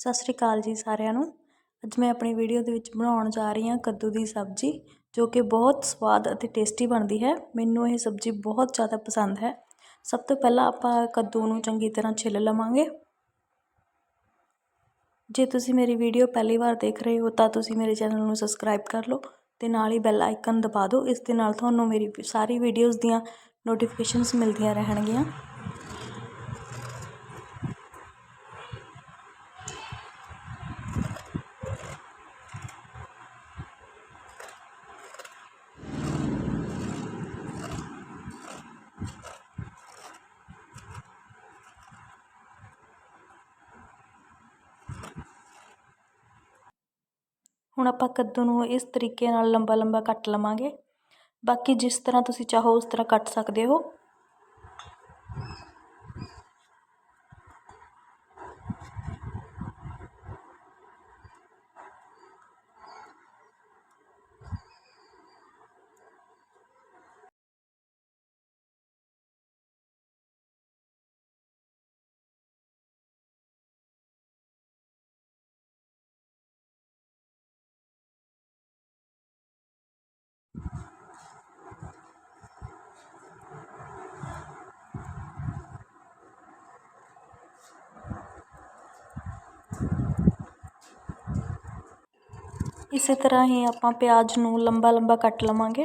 ਸਤਿ ਸ਼੍ਰੀ ਅਕਾਲ ਜੀ ਸਾਰਿਆਂ ਨੂੰ। ਅੱਜ ਮੈਂ ਆਪਣੀ ਵੀਡੀਓ ਦੇ ਵਿੱਚ ਬਣਾਉਣ ਜਾ ਰਹੀ ਹਾਂ ਕੱਦੂ ਦੀ ਸਬਜ਼ੀ, ਜੋ ਕਿ ਬਹੁਤ ਸਵਾਦ ਅਤੇ ਟੇਸਟੀ ਬਣਦੀ ਹੈ। ਮੈਨੂੰ ਇਹ ਸਬਜ਼ੀ ਬਹੁਤ ਜ਼ਿਆਦਾ ਪਸੰਦ ਹੈ। ਸਭ ਤੋਂ ਪਹਿਲਾਂ ਆਪਾਂ ਕੱਦੂ ਨੂੰ ਚੰਗੀ ਤਰ੍ਹਾਂ ਛਿੱਲ ਲਵਾਂਗੇ। ਜੇ ਤੁਸੀਂ ਮੇਰੀ ਵੀਡੀਓ ਪਹਿਲੀ ਵਾਰ ਦੇਖ ਰਹੇ ਹੋ, ਤਾਂ ਤੁਸੀਂ ਮੇਰੇ ਚੈਨਲ ਨੂੰ ਸਬਸਕ੍ਰਾਈਬ ਕਰ ਲਓ ਤੇ ਨਾਲ ਹੀ ਬੈਲ ਆਈਕਨ ਦਬਾ ਦਿਓ। ਇਸ ਦੇ ਨਾਲ ਤੁਹਾਨੂੰ ਮੇਰੀ ਸਾਰੀ ਵੀਡੀਓਜ਼ ਦੀਆਂ ਨੋਟੀਫਿਕੇਸ਼ਨਸ ਮਿਲਦੀਆਂ ਰਹਿਣਗੀਆਂ। ਹੁਣ ਆਪਾਂ ਕੱਦੂ ਨੂੰ ਇਸ ਤਰੀਕੇ ਨਾਲ ਲੰਬਾ ਲੰਬਾ ਕੱਟ ਲਵਾਂਗੇ। ਬਾਕੀ ਜਿਸ ਤਰ੍ਹਾਂ ਤੁਸੀਂ ਚਾਹੋ, ਉਸ ਤਰ੍ਹਾਂ ਕੱਟ ਸਕਦੇ ਹੋ। ਇਸੇ ਤਰ੍ਹਾਂ ਹੀ ਆਪਾਂ ਪਿਆਜ਼ ਨੂੰ ਲੰਬਾ ਲੰਬਾ ਕੱਟ ਲਵਾਂਗੇ।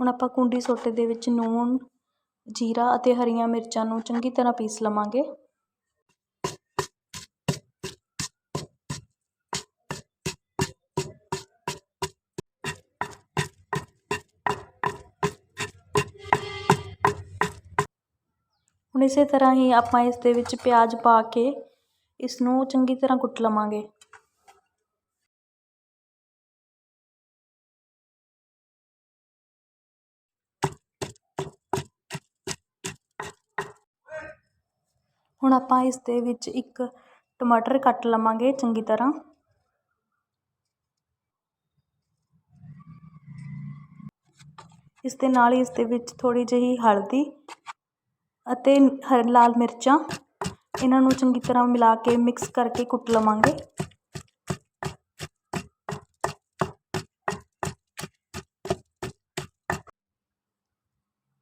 ਹੁਣ ਆਪਾਂ ਕੁੰਡੀ ਸੋਟੇ ਦੇ ਵਿੱਚ ਨੂਣ, ਜੀਰਾ ਅਤੇ ਹਰੀਆਂ ਮਿਰਚਾਂ ਨੂੰ ਚੰਗੀ ਤਰ੍ਹਾਂ ਪੀਸ ਲਵਾਂਗੇ। ਹੁਣ ਇਸੇ ਤਰ੍ਹਾਂ ਹੀ ਆਪਾਂ ਇਸ ਦੇ ਵਿੱਚ ਪਿਆਜ਼ ਪਾ ਕੇ ਇਸ ਨੂੰ ਚੰਗੀ ਤਰ੍ਹਾਂ ਕੁੱਟ ਲਵਾਂਗੇ। ਹੁਣ ਆਪਾਂ ਇਸ ਦੇ ਵਿੱਚ ਇੱਕ ਟਮਾਟਰ ਕੱਟ ਲਵਾਂਗੇ ਚੰਗੀ ਤਰ੍ਹਾਂ। ਇਸ ਦੇ ਨਾਲ ਹੀ ਇਸ ਦੇ ਵਿੱਚ ਥੋੜੀ ਜਿਹੀ ਹਲਦੀ ਅਤੇ ਹਰ ਲਾਲ ਮਿਰਚਾਂ ਇਹਨਾਂ ਨੂੰ ਚੰਗੀ ਤਰ੍ਹਾਂ ਮਿਲਾ ਕੇ ਮਿਕਸ ਕਰਕੇ ਕੁੱਟ ਲਵਾਂਗੇ।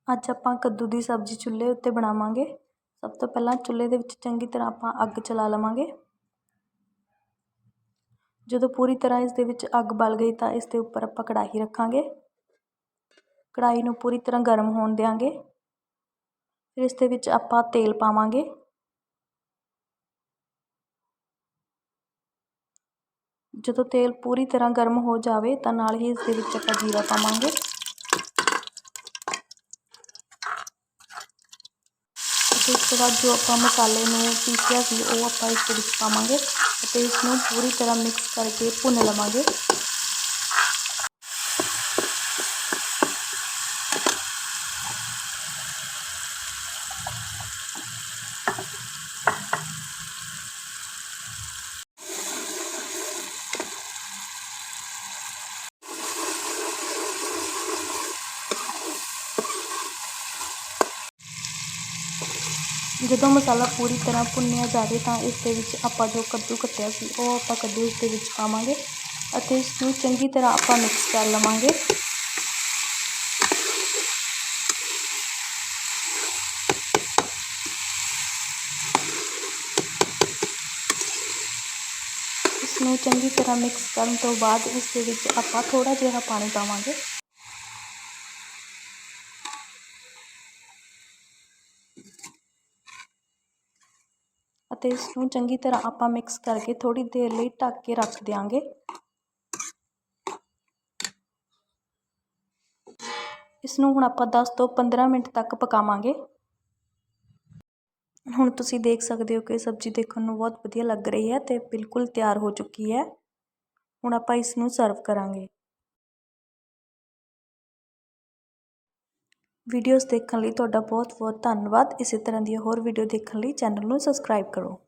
ਅੱਜ ਆਪਾਂ ਕੱਦੂ ਦੀ ਸਬਜ਼ੀ ਚੁੱਲ੍ਹੇ ਉੱਤੇ ਬਣਾਵਾਂਗੇ। ਸਭ ਤੋਂ ਪਹਿਲਾਂ ਚੁੱਲ੍ਹੇ ਦੇ ਵਿੱਚ ਚੰਗੀ ਤਰ੍ਹਾਂ ਆਪਾਂ ਅੱਗ ਚਲਾ ਲਵਾਂਗੇ। ਜਦੋਂ ਪੂਰੀ ਤਰ੍ਹਾਂ ਇਸ ਦੇ ਵਿੱਚ ਅੱਗ ਬਲ ਗਈ ਤਾਂ ਇਸ ਦੇ ਉੱਪਰ ਆਪਾਂ ਕੜਾਹੀ ਰੱਖਾਂਗੇ। ਕੜਾਹੀ ਨੂੰ ਪੂਰੀ ਤਰ੍ਹਾਂ ਗਰਮ ਹੋਣ ਦਿਆਂਗੇ। ਫਿਰ ਇਸ ਦੇ ਵਿੱਚ ਆਪਾਂ ਤੇਲ ਪਾਵਾਂਗੇ। ਜਦੋਂ ਤੇਲ ਪੂਰੀ ਤਰ੍ਹਾਂ ਗਰਮ ਹੋ ਜਾਵੇ ਤਾਂ ਨਾਲ ਹੀ ਇਸ ਦੇ ਵਿੱਚ ਆਪਾਂ ਜੀਰਾ ਪਾਵਾਂਗੇ। ਅਤੇ ਇਸ ਤੋਂ ਬਾਅਦ ਜੋ ਆਪਾਂ ਮਸਾਲੇ ਨੂੰ ਪੀਸਿਆ ਸੀ ਉਹ ਆਪਾਂ ਇਸ ਦੇ ਵਿੱਚ ਪਾਵਾਂਗੇ ਅਤੇ ਇਸ ਨੂੰ ਪੂਰੀ ਤਰ੍ਹਾਂ ਮਿਕਸ ਕਰਕੇ ਭੁੰਨ ਲਵਾਂਗੇ। ਜਦੋਂ ਮਸਾਲਾ ਪੂਰੀ ਤਰ੍ਹਾਂ ਭੁੰਨਿਆ ਜਾਵੇ ਤਾਂ ਇਸ ਦੇ ਵਿੱਚ ਆਪਾਂ ਜੋ ਕੱਦੂ ਕੱਟਿਆ ਸੀ, ਉਹ ਆਪਾਂ ਕੱਦੂ ਇਸ ਦੇ ਵਿੱਚ ਪਾਵਾਂਗੇ ਅਤੇ ਇਸ ਨੂੰ ਚੰਗੀ ਤਰ੍ਹਾਂ ਆਪਾਂ ਮਿਕਸ ਕਰ ਲਵਾਂਗੇ। ਇਸ ਨੂੰ ਚੰਗੀ ਤਰ੍ਹਾਂ ਮਿਕਸ ਕਰਨ ਤੋਂ ਬਾਅਦ ਇਸ ਦੇ ਵਿੱਚ ਆਪਾਂ ਥੋੜਾ ਜਿਹਾ ਪਾਣੀ ਪਾਵਾਂਗੇ। ਅਤੇ ਇਸ ਨੂੰ ਚੰਗੀ ਤਰ੍ਹਾਂ ਆਪਾਂ ਮਿਕਸ ਕਰਕੇ ਥੋੜੀ ਦੇਰ ਲਈ ਢੱਕ ਕੇ ਰੱਖ ਦਿਆਂਗੇ। ਇਸ ਨੂੰ ਹੁਣ ਆਪਾਂ 10 ਤੋਂ 15 ਮਿੰਟ ਤੱਕ ਪਕਾਵਾਂਗੇ। ਹੁਣ ਤੁਸੀਂ ਦੇਖ ਸਕਦੇ ਹੋ ਕਿ ਸਬਜ਼ੀ ਦੇਖਣ ਨੂੰ ਬਹੁਤ ਵਧੀਆ ਲੱਗ ਰਹੀ ਹੈ ਤੇ ਬਿਲਕੁਲ ਤਿਆਰ ਹੋ ਚੁੱਕੀ ਹੈ। ਹੁਣ ਆਪਾਂ ਇਸ ਨੂੰ ਸਰਵ ਕਰਾਂਗੇ। ਵੀਡੀਓਜ਼ ਦੇਖਣ ਲਈ ਤੁਹਾਡਾ ਬਹੁਤ ਬਹੁਤ ਧੰਨਵਾਦ। ਇਸੇ ਤਰ੍ਹਾਂ ਦੀਆਂ ਹੋਰ ਵੀਡੀਓ ਦੇਖਣ ਲਈ ਚੈਨਲ ਨੂੰ ਸਬਸਕ੍ਰਾਈਬ ਕਰੋ।